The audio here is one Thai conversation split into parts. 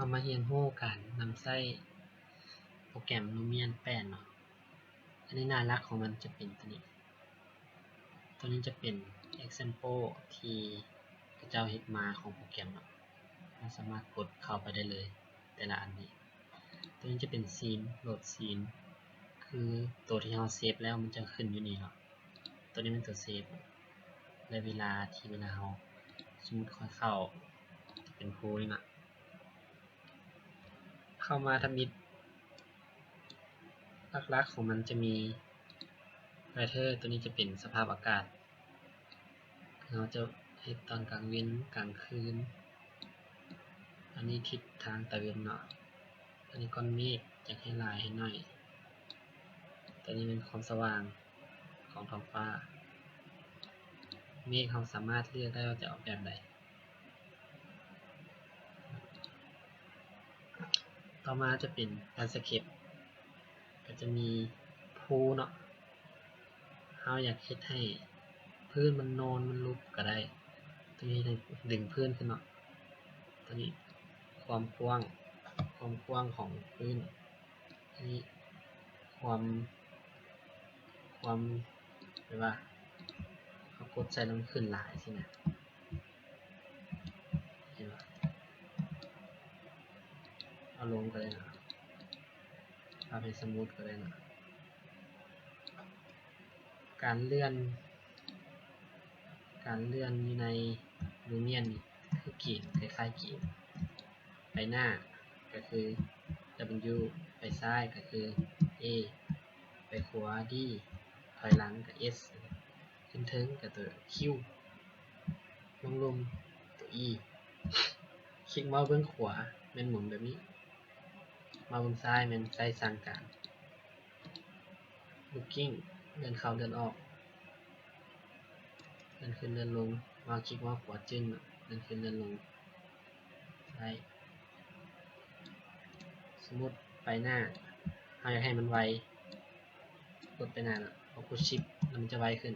เรามาเรียนรู้การนำใช้โปรแกรม Lumion 8 เนาะ อันนี้น้าหลักของมันจะเป็นตัวนี้ ตัวนี้จะเป็น example ที่พระเจ้าเฮ็ดมาของโปรแกรมเนาะเราสามารถกดเข้าไปได้เลย แต่ละอันนี้ ตัวนี้จะเป็นซีนโหลดซีนคือตัวที่เราเซฟแล้วมันจะขึ้นอยู่นี่เนาะ ตัวนี้เป็นตัวเซฟ และเวลาที่เวลาเราสมมติค่อยเข้าจะเป็นโพยน่ะ เข้ามาทมิดลักๆของมันจะมี weather ตัวนี้จะเป็นสภาพอากาศ เราจะเฮ็ดตอนกลางเว้นกลางคืน อันนี้ทิศทางตะเวนเนาะอันนี้ก้อนเมฆอยากให้ลายให้หน่อย ตัวนี้เป็นความสว่างของท้องฟ้า เมฆเราสามารถเลือกได้ว่าจะออกแบบใด ต่อมาจะเป็นการสเก็ปก็จะมีภูเนาะเราอยากเฮ็ดให้พื้นมันโนนมันลุกก็ได้ ตัวนี้ดึงพื้นขึ้นเนาะ ตัวนี้ความกว้าง ความกว้างของพื้นนี้ความ ความแปลว่าเขากดใส่แล้วมันขึ้นหลายสินะเห็นปะ เอาลงก็ได้นะเอาเป็นสมูทก็ได้นะ การเลื่อน การเลื่อนอยู่ในลูเมียนคือกียคล้ายๆกียไปหน้าก็คือ W ไปซ้ายก็คือ A ไปขวา D ถอยหลังกับ S ขึ้นเทิงกับตัว Q ลงลงตัว E คลิกเมาส์เบื้องขวาเป็นหมุนแบบนี้ มาบื้องซ้ายเป็นซ้ายสั่งการ looking เดินเข้าเดินออก เดินขึ้นเดินลงมาคลิกเมาขวาจึ้งเดินขึ้นเดินลงซ้ายสมมติไปหน้าเราอยากให้มันไวกดไปหน้าน่ะพอกดชิปแล้วมันจะไวขึ้น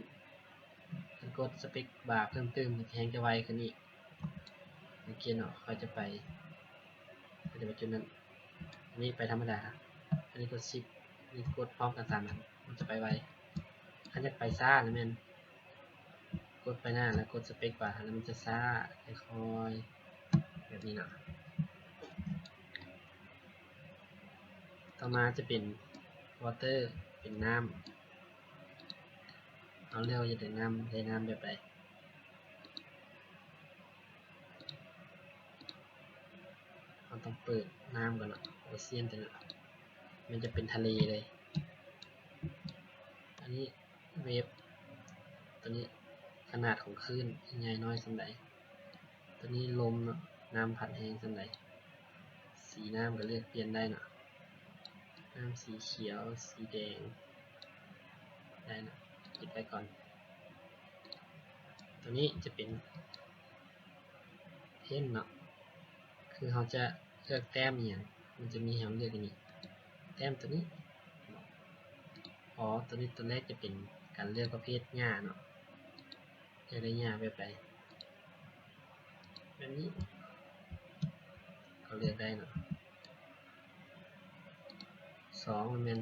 กดสเปคบาร์เพิ่มเติมมันแทงจะไวขึ้นอีกเมื่อกี้เนาะค่อยจะไปก็จะไปจุดนั้น อันนี้ไปธรรมดา อันนี้กดชิปอันนี้กดพร้อมกันสามอันมันจะไปไวถ้าจะไปซ่านะแมนกดไปหน้าแล้วกดสเปคบาร์แล้วมันจะซ่าค่อยๆแบบนี้เนาะต่อมาจะเป็น water เป็นน้ำเอาเรียกว่าจะได้น้ำได้น้ำแบบใดเราต้องเปิดน้ำก่อนเนาะ อเชียนตัวนี้มันจะเป็นทะเลเลย อันนี้เวฟ ตัวนี้ขนาดของคลื่นใหญ่น้อยสันใดตัวนี้ลมเนาะน้ำพัดแห้งสันใดสีน้ำก็เลือกเปลี่ยนได้เนาะน้ำสีเขียว สีแดง ได้นะปิดไว้ก่อน ตัวนี้จะเป็นเพ้นเนาะ คือเขาจะเลือกแต้มอย่าง มันจะมีให้เราเลือกอย่างนี้แต้มตัวนี้ อ๋อ ตัวนี้ตัวแรกจะเป็นการเลือกประเภทหญ้าเนาะจะได้หญ้าแบบใดแบบนี้เขาเลือกได้เนาะสองมันเป็น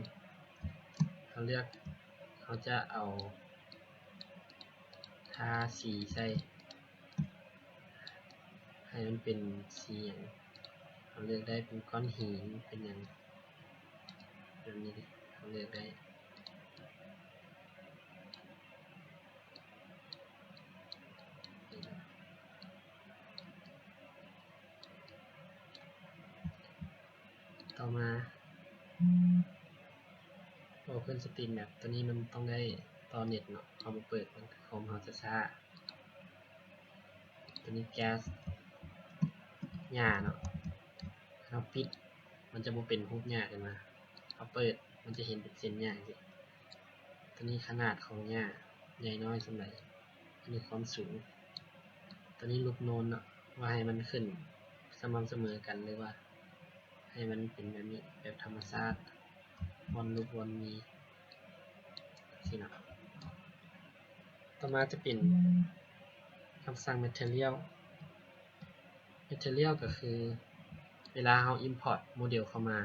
เขาเลือกเขาจะเอาทาสีใส่ให้มันเป็นสีอย่าง เขาเลือกได้เป็นก้อนหินเป็นอย่างแบบนี้ดิเขาเลือกได้ต่อมา Open Stream Map ตัวนี้มันต้องได้ต่อเน็ตเนาะเอามาเปิดมันคอมเราจะช้าตัวนี้แก๊สหญ้าเนาะ เราปิด มันจะบ่เป็นรูปหญ้าขึ้นมาเอาเปิดมันจะเห็นเป็นเส้นหญ้าสิตัวนี้ขนาดของหญ้าใหญ่น้อยสำหรับอันนี้ความสูง ตัวนี้ลูกโนนเนาะว่าให้มันขึ้นสม่ำเสมอกันหรือว่า ให้มันเป็นแบบนี้แบบธรรมชาติวนลูกวนมีสินะต่อมาจะเป็นคำสั่ง material material ก็คือ เวลาเรา import โมเดลเข้ามา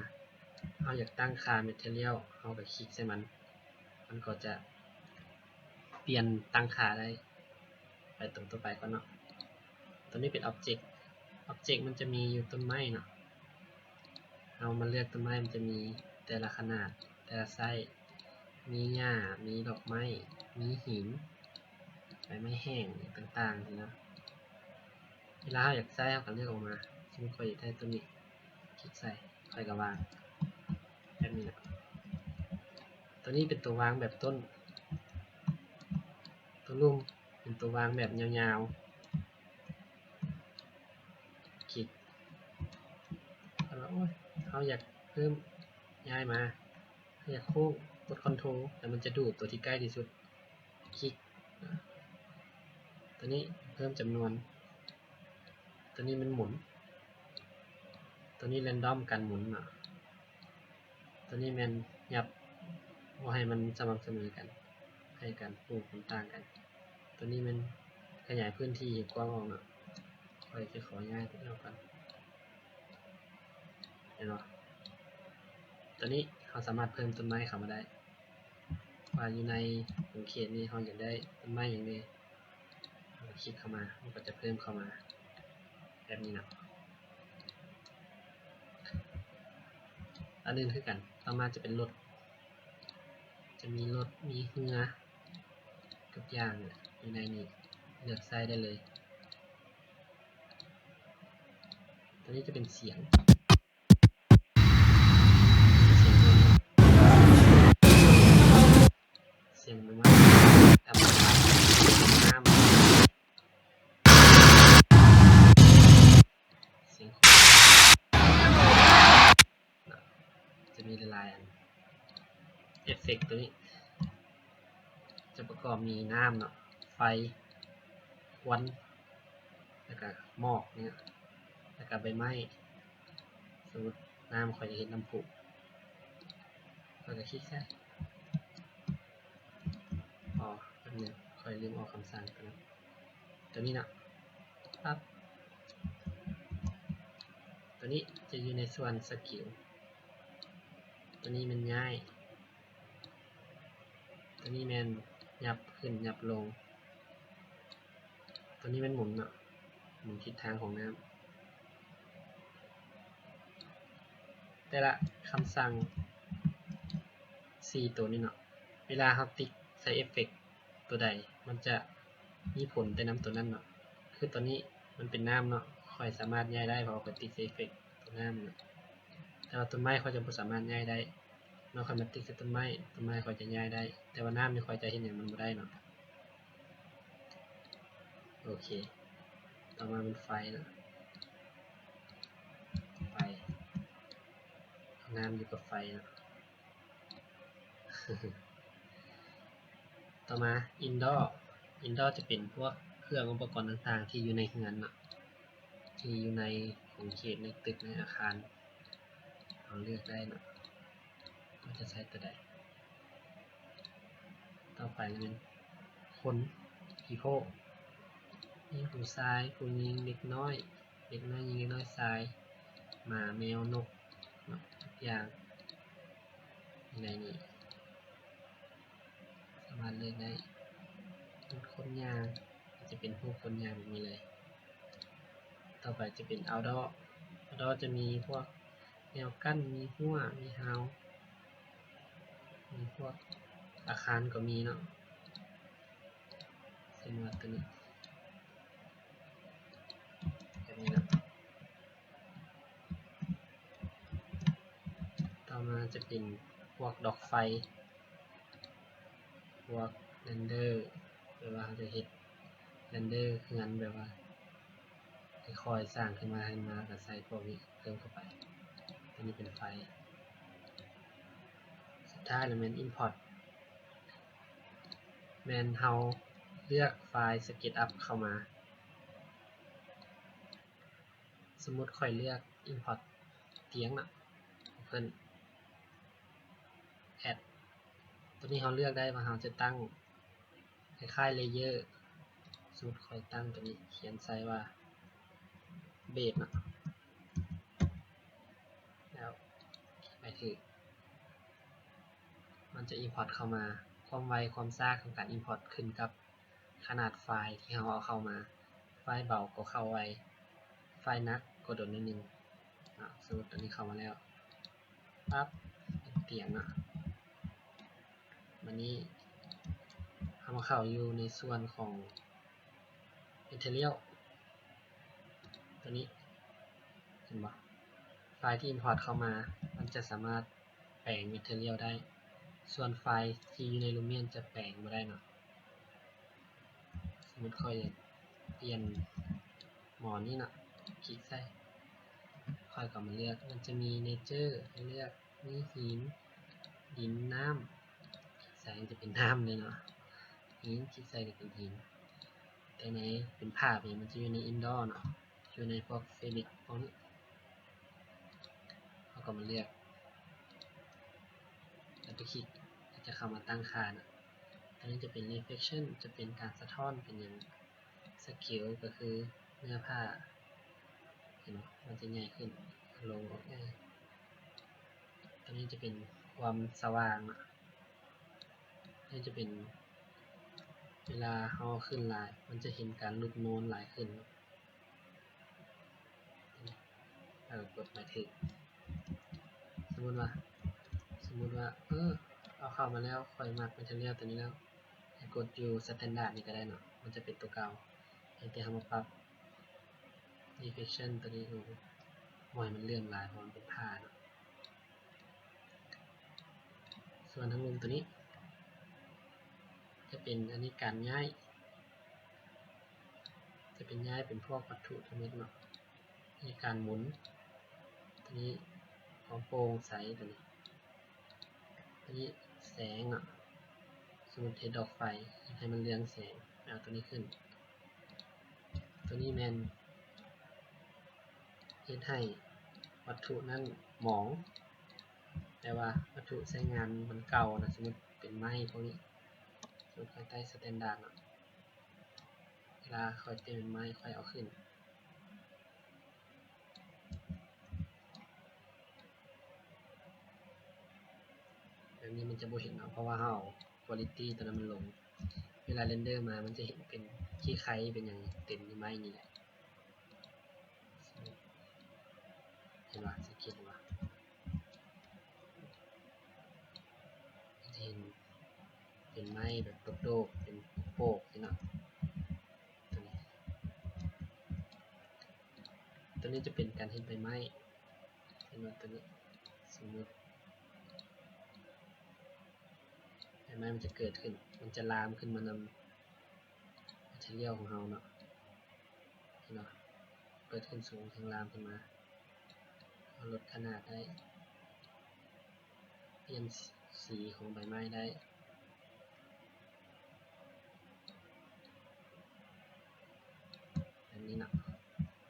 เราอยากตั้งค่า material เราก็คลิกใส่มัน มันก็จะเปลี่ยนตั้งค่าได้ ไปตรงต่อไปก่อนเนาะ ตัวนี้เป็น object object มันจะมีอยู่ต้นไม้เนาะเรามาเลือกต้นไม้มันจะมีแต่ละขนาด แต่ละไซส์ มีหญ้า มีดอกไม้ มีหิน ใบไม้แห้งต่างๆนี่เนะเวลาเราอยากใส่เราก็เลือกออกมาสมมติข้อยากได้ตัวนี้ ใส่ค่อยก็วางแบบนี้นะตัวนี้เป็นตัววางแบบต้น ตัวลุ่มเป็นตัววางแบบยาวๆคลิกแล้วโอ้ยเขาอยากเพิ่มย้ายมาเขาอยากโค้งกดคอนโทรลแต่มันจะดูดตัวที่ใกล้ที่สุด คลิก ตัวนี้เพิ่มจำนวน ตัวนี้มันหมุน ตัวนี้เรนดอมการหมุนอะตัวนี้แมนยับว่าให้มันสม่ำเสมอกัน ให้กันปลูกต่างกัน ตัวนี้มันขยายพื้นที่กว้างออกอะคอยจะของ่ายตัวเดียวกันเห็นไหมตัวนี้เราสามารถเพิ่มต้นไม้เข้ามาได้ว่าอยู่ในวงเขตนี้เราอยากได้ต้นไม้อย่างนี้คลิกเข้ามามันก็จะเพิ่มเข้ามาแบบนี้นะ อันนึงคือกันต่อมาจะเป็นรถ จะมีรถมีเรือทุกอย่างเนี่ยอยู่ในนี้เลือกไส้ได้เลย ตัวนี้จะเป็นเสียง เอฟเฟกต์ตัวนี้ จะประกอบมีน้ำเนาะไฟควันแล้วก็หมอกเนี่ยแล้วก็ใบไม้สมมติน้ำคอยจะเห็นน้ำผุเราจะคลิกใช่อ๋อแป๊บนึงคอยลืมออกคำสั่งตัวนั้นตัวนี้เนาะปั๊บตัวนี้จะอยู่ในส่วนสกิลตัวนี้มันง่าย ตัวนี้แมนยับขึ้นยับลง ตัวนี้มันหมุนเนาะหมุนทิศทางของน้ำแต่ละคำสั่ง4ตัวนี้เนาะเวลาเราติ๊กใส่เอฟเฟกต์ตัวใด มันจะมีผลแต่น้ำตัวนั้นเนาะคือตัวนี้มันเป็นน้ำเนาะค่อยสามารถย้ายได้เพราะว่าติ๊กใส่เอฟเฟกต์ตัวน้ำเนาะแต่ว่าต้นไม้เขาจะบ่สามารถย้ายได้ นอกจากมันติดกับต้นไม้ต้นไม้เขาจะย้ายได้ แต่ว่าน้ำนี่เขาจะเห็นอย่างมันบ่ได้เนาะโอเค ต่อมาเป็นไฟนะไฟน้ำอยู่กับไฟนะต่อมา indoor indoor จะเป็นพวกเครื่องอุปกรณ์ต่างๆ ที่อยู่ในเรือนเนาะที่อยู่ในของเขตในตึกในอาคารเราเลือกได้เนาะว่าจะใช้ตัวใด ต่อไปจะเป็นคน people นี่ผู้ชายผู้หญิงเด็กน้อย เด็กน้อยหญิงเด็กน้อยชายหมาแมวนกนาะทุกอย่างอยู่ในนี้สามารถเลือกได้เป็นคนยางจะเป็นพวกคนยางแบบนี้เลย ต่อไปจะเป็น outdoor outdoor จะมีพวกแนวกั้นมีหัวมีเฮา พวกอาคารก็มีเนาะเส้นวัดตัวนี้แบบนี้เนะต่อมาจะเป็นพวกดอกไฟ พวกเรนเดอร์แบบว่าจะเห็ดเรนเดอร์คืองานแบบว่าคอยสร้างขึ้นมาขึ้มากับใส่พวกนี้เพิ่มเข้าไปอันนี้เป็นไฟ ล์สุดท้ายเราเป็น import แมนเฮาเลือกไฟล์ SketchUp เข้ามา สมมติค่อยเลือก import เตียงนะเพิ่น add ตัวนี้เราเลือกได้ว่าเราจะตั้งคล้ายๆ layer สมมติค่อยตั้งตัวนี้เขียนไซส์ว่า base นะถึง มันจะ import เข้ามา ความไวความซ่าของการ import ขึ้นกับขนาดไฟล์ที่เราเอาเข้ามา ไฟล์เบาก็เข้าไว ไฟล์หนักก็โดนนิดนึงอะสมมติตอนนี้เข้ามาแล้วปั๊บเตียงอะวันนี้เอามาเข้าอยู่ในส่วนของ material ตัวนี้เห็นปะไฟล์ที่ import เข้ามา มันจะสามารถแปลง material ได้ ส่วนไฟล์ที่อยู่ใน Lumion จะแปลงไม่ได้เนาะสมมติค่อยเปลี่ยนหมอนี่เนาะคลิกใส่คอยกลับมาเลือกมันจะมี nature ให้เลือกมีหินดินน้ำใส่จะเป็นน้ำเลยเนาะหินคลิกใส่จะเป็นหินแต่ในเป็นภาพเนี่ยมันจะอยู่ใน indoor เนาะอยู่ในพวกเฟลิกพวกนี้เราก็มาเลือก แล้วไปคลิกจะเข้ามาตั้งค่านะอันนี้จะเป็น reflection จะเป็นการสะท้อนเป็นอย่าง scale ก็คือเนื้อผ้าเห็นไหมมันจะใหญ่ขึ้นลงออกง่ายอันนี้จะเป็นความสว่างนะนี่จะเป็นเวลาเราขึ้นลาย มันจะเห็นการลุกโน้นหลายขึ้นเออกดหมายถึงสมมติว่า มมติว่าเออเอาเข้ามาแล้วคอยมัดมันจะเรียตัวนี้แล้วกดอยู่สแตนดาร์ดนี่ก็ได้เนาะมันจะเป็นตัวเก่าให้แต่ทำมาปรับ reflection ตัวนี้ดูหอยมันเลื่อนลายเพราะมันเป็นผ้าเนาะส่วนทั้งมุมตัวนี้ จะเป็นอันนี้การย้าย จะเป็นย้ายเป็นพวกวัตถุทั้งหมดเนาะมีการหมุนตัวนี้ของโปร่งใสตัวนี้ ตัวนี้แสงอะสมมติเทดอกไฟให้มันเรืองแสงเอาตัวนี้ขึ้น ตัวนี้แมนเฮ็ดให้วัตถุนั้นหมอง แต่ว่าวัตถุใช้งานมันเก่านะสมมติเป็นไม้พวกนี้สมมติภายใต้สแตนดาร์ดเนาะเวลาคอยเต็มไม้คอยเอาขึ้น แบบ นี้มันจะบ่เห็นเนาะเพราะว่าเฮาคุณภาพตัวนั้นมันลง เวลาเรนเดอร์มามันจะเห็นเป็นขี้ไคเป็นอย่างเต็มในไม้นี่แหละเห็นว่าสังเกตว่าจะเห็นเป็นไม้แบบโดกๆเป็นโปกนี่เนาะตัวนี้ตัวนี้จะเป็นการเห็นใบไม้เห็นว่าตัวนี้สมมติ ใบไม้มันจะเกิดขึ้น มันจะลามขึ้นมานำมัทเรียลของเราเนาะเห็นาะเกิดขึ้นสูงทางลามขึ้นมาลดขนาดได้ เปลี่ยนสีของใบไม้ได้แบบนี้เนาะ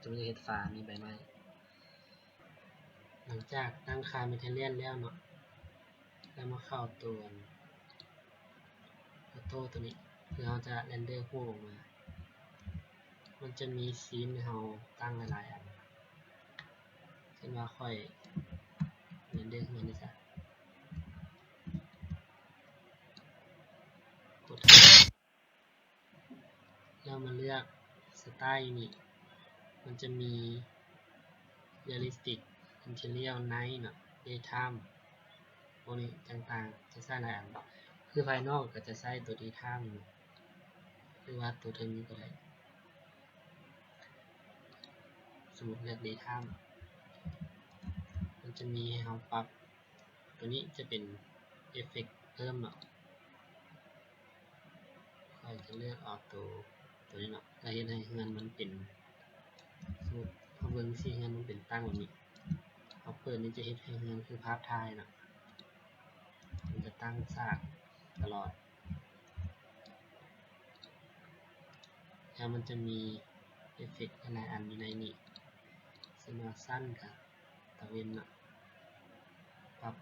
จะมีเห็ดฝามีใบไม้ หลังจากตั้งค่าเมทัลเลียนแล้วเนาะแล้วมาเข้าตัว ออโต้ตัวนี้เพื่อเราจะเรนเดอร์คู่ออกมา มันจะมีซีนให้เราตั้งหลายๆอันเช่นว่าค่อยเรนเดอร์ขึ้นมานี่จ้ะกดแล้วมาเลือกสไตล์นี่มันจะมี realistic interior night เนาะ daytime พวกนี้ต่างๆจะใส่หลายอัน คือภายนอกก็จะใส่ตัวดีท่ามหรือว่าตัวเทมนี้ก็ได้สมมติเลือกดีท่ามมันจะมีให้เราปรับ ตัวนี้จะเป็นเอฟเฟกเพิ่มเนาะค่อยจะเลือกออกตัวตัวนี้เนาะแล้วเห็นให้เงินมันเป็นสมมติเขาเบิ่งสิเงินมันเป็นตั้งแบบนี้เขาเปิดนี่จะเห็นให้เงินคือภาพถ่ายเนาะมันจะตั้งซาก ตลอดแล้วมันจะมีเอฟเฟกต์หลายอันอยู่ในนี้สมาสั้นกับตะเวนนะปรับ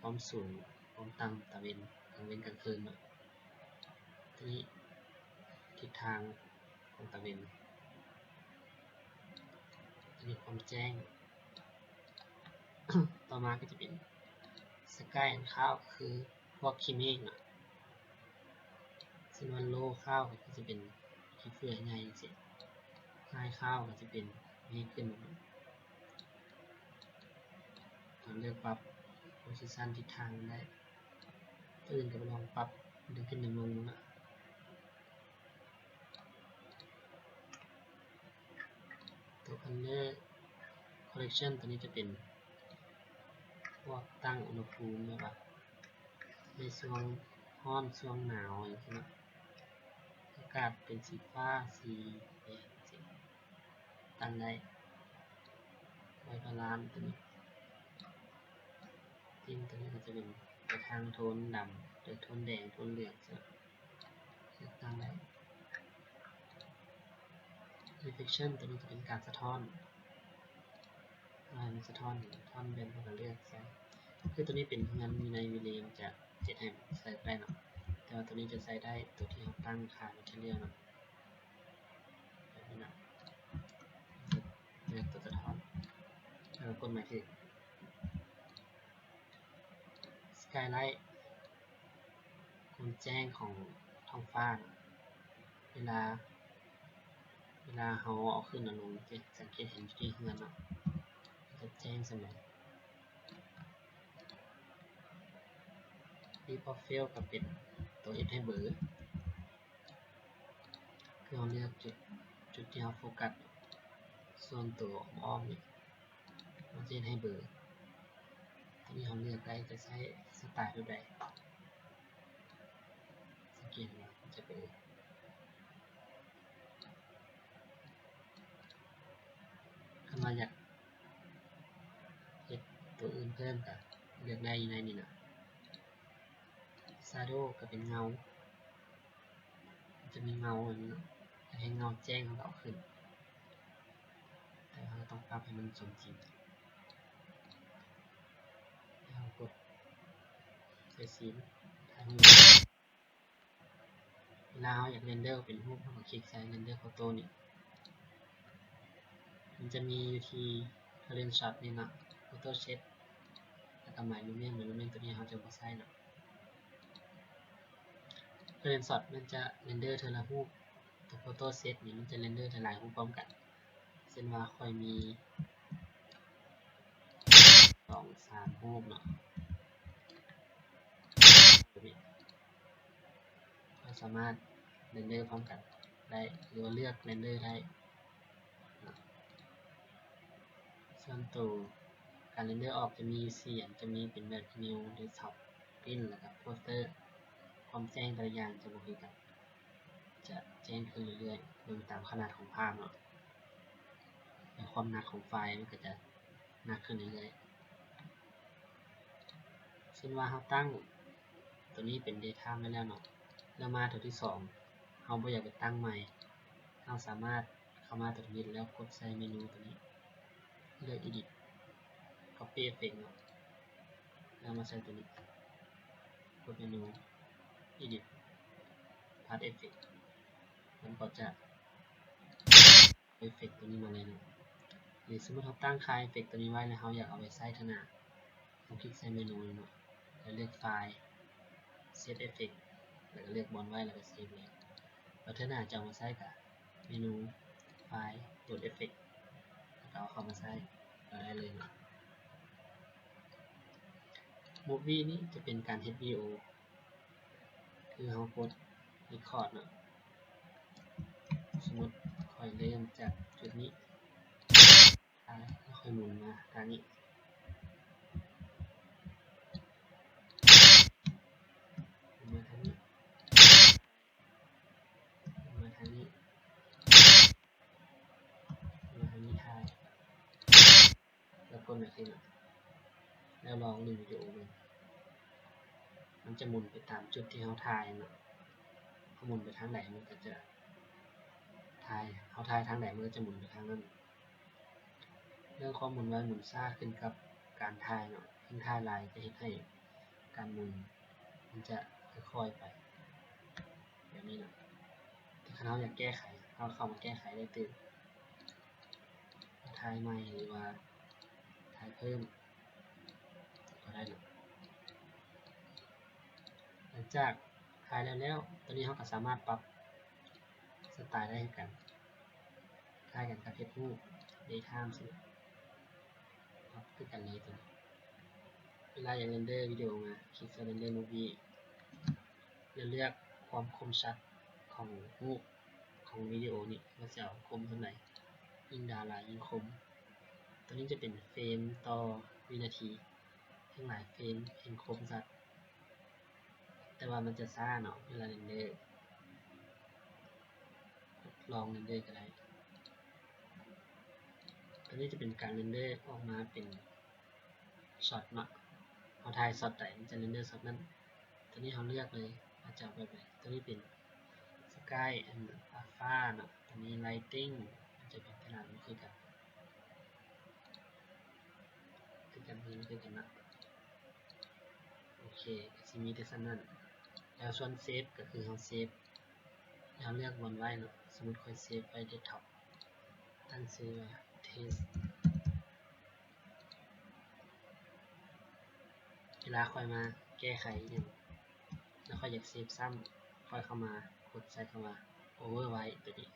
ความสูงความต่ำตะเวนกลางเวนกลางคืนนะทีนี้ทิศทางของตะเวนอันนี้ความแจ้ง ต่อมาก็จะเป็นสกายแอนข้าวคือ พวกคิเมกเนาะซึ่งวันโลข้าวก็จะเป็นขี้เฟื่อยใหญ่สิไม้ข้าวก็จะเป็นเมฆขึ้นเราเลือกปรับโพซิชันทิศทางได้ตัวอื่นก็ไปลองปรับดึงขึ้นดึงลงนะตัว color correction ตัวนี้จะเป็นพวกตั้งอุณหภูมิแบบว่า ในช่วงร้อนช่วงหนาวอย่างเงี้ยอากาศเป็นสีฟ้าสีแดงสีตั้งได้ไว้บาลานตัวนี้ทิ้งตัวนี้ก็จะเป็นไปทางโทนดำหรือโทนแดงโทนเหลืองจะตั้งได้ reflection ตัวนี้จะเป็นการสะท้อนอ่ามันสะท้อนท่อนเป็นเราเลือกใส่คือตัวนี้เป็นงานมีในวิเลมจะ เจ็ดแอมใส่ได้เนาะแต่ว่าตัวนี้จะใส่ได้ตัวที่เราตั้งค่าในที่เรียเนาะแบบนี้นะเลือกตัวสะท้อนแล้วกดหมายถึง skylight ความแจ้งของท้องฟ้าเนาะเวลา เวลาเขาเอาขึ้นเอาลงจะสังเกตเห็นที่เฮือนเนาะจะแจ้งเสมอ ที่พอเฟลกับเป็นตัว F ให้เบอร์คือเราเลือกจุดจุดที่เราโฟกัส ส่วนตัวอ้อมเนี่ยเราจะให้เบอร์ตัวนี้เราเลือกได้จะใช้สไตล์แบบใดสเกตว่ามันจะเบอร์ถ้าเราอยากเฮ็ดตัวอื่นเพิ่มก็เลือกได้ในนี้นะ ซาโดก็เป็นเงา จะมีเงาอย่างนี้เนาะให้เงาแจ้งของเราขึ้น แต่เราต้องปรับให้มันสมจริงเรากดใส่สีทางนี้เวลาเราอยากเรนเดอร์เป็นรูปเราก็คลิกใส่เรนเดอร์โฟโต้นี่มันจะมีอยู่ที่เรนช็อตนี่นะโฟโต้เช็ดแล้วก็หมายลูเมนหมายลูเมนตัวนี้เราจะมาใส่เนะ เรนสอดมันจะเรนเดอร์เทอละรูปตัวโฟโต้เซตนี่มันจะเรนเดอร์หลายรูปพร้อมกันเช่นว่าคอยมีสองสามรูปเนาะเราสามารถเรนเดอร์พร้อมกันได้หรือว่าเลือกเรนเดอร์ได้ส่วนตัวการเรนเดอร์ออกจะมีเสียงจะมีเป็นแบบนิวหรือท็อปปิ้นแล้วก็โปสเตอร์ ความแจ้งแต่ละอย่างจะบ่คือกันจะแจ้งขึ้นเรื่อยๆโดยตามขนาดของภาพเนาะและความหนักของไฟล์มันก็จะหนักขึ้นเรื่อยๆเช่นว่าเราตั้งตัวนี้เป็น data ไว้แล้วเนาะแล้วมาตัวที่สองเราไม่อยากไปตั้งใหม่เราสามารถเข้ามาตัวนี้แล้วกดใส่เมนูตัวนี้เลือก edit copy effect เนาะแล้วมาใส่ตัวนี้กดเมนู edit part effect มันก็จะเอฟเฟกตัวนี้มาเลยนะหรือสมมติเราตั้งค่าเอฟเฟกตัวนี้ไว้แล้วเราอยากเอาไปใส่ทนาเราคลิกใส่เมนูเลยเนาะแล้วเลือกไฟล์ set effect แล้วก็เลือกบอลไว้แล้วก็เซฟเลยแล้วเทนาจะเอามาใส่กับเมนูไฟล์ตัวเอฟเฟกแล้วเอาเข้ามาใส่ได้เลยเนาะ Movie นี้จะเป็นการ HBO คือ เขากด record เนาะสมมติคอยเริ่มจากจุดนี้แล้วค่อยหมุนมาทางนี้มาทางนี้มาทางนี้มาทางนี้ทายแล้วกดมาขึ้นเนาะแล้วลองดูวิดีโอมัน มันจะหมุนไปตามจุดที่เขาถ่ายเนาะเขาหมุนไปทางไหนมันก็จะถ่ายเขาถ่ายทางไหนมันก็จะหมุนไปทางนั้น เรื่องความหมุนไวหมุนซ่าขึ้นกับการถ่ายเนาะขึ้นถ่ายลายจะเห็นให้การหมุนมันจะค่อยๆไปแบบนี้เนาะถ้าเขาอยากแก้ไขเขาเข้ามาแก้ไขได้ตื่นถ่ายใหม่หรือว่าถ่ายเพิ่มก็ได้เนาะ ลังจากถ่ายแล้วแล้วตอนนี้เราก็สามารถปรับสไตล์ได้เหมือนกันคลายกันกับเพจรูป daytime สิปรับคือกันเลยตัวนี้เวลาอย่างเรนเดอร์วิดีโอมาคลิกเรนเดอร์มูวี่จะเลือกความคมชัดของรูปของวิดีโอนี่ว่าจะเอาคมเท่าไหร่ยิ่งดารายิ่งคม ตัวนี้จะเป็นเฟรมต่อวินาทีทั้งหลายเฟรมเห็นคมชัด แต่ว่ามันจะซ่าเนาะเวลาเรนเดอร์ลองเรนเดอร์ก็ได้ตัวนี้จะเป็นการเรนเดอร์ออกมาเป็นช็อตเนาะเอาถ่ายช็อตไหนจะเรนเดอร์ช็อตนั้นตัวนี้เขาเลือกเลยอาจจะแบบตัวนี้เป็นสกายอันอัลฟาเนาะตัวนี้ไลติ้งจะเป็นขนาดมันคือกันคือกันนี้คือกันนะโอเคก็จะมีแต่สั้นนั้น แล้วส่วนเซฟก็คือเขาเซฟเราเลือกวันไว้เนาะสมมติค่อยเซฟไว้เดสก์ท็อปตั้งชื่อว่า test เวลาค่อยมาแก้ไขอย่างแล้วค่อยอยากเซฟซ้ำค่อยเข้ามากดใส่เข้ามา over ไว้ตัวนี้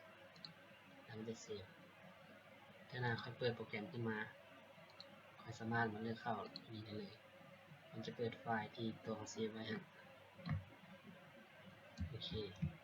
แล้วมันจะเซฟถ้านาค่อยเปิดโปรแกรมขึ้นมาค่อยสามารถมาเลือกเข้าอันนี้ได้เลย มันจะเปิดไฟล์ที่ตัวของเซฟไว้ฮะโอเค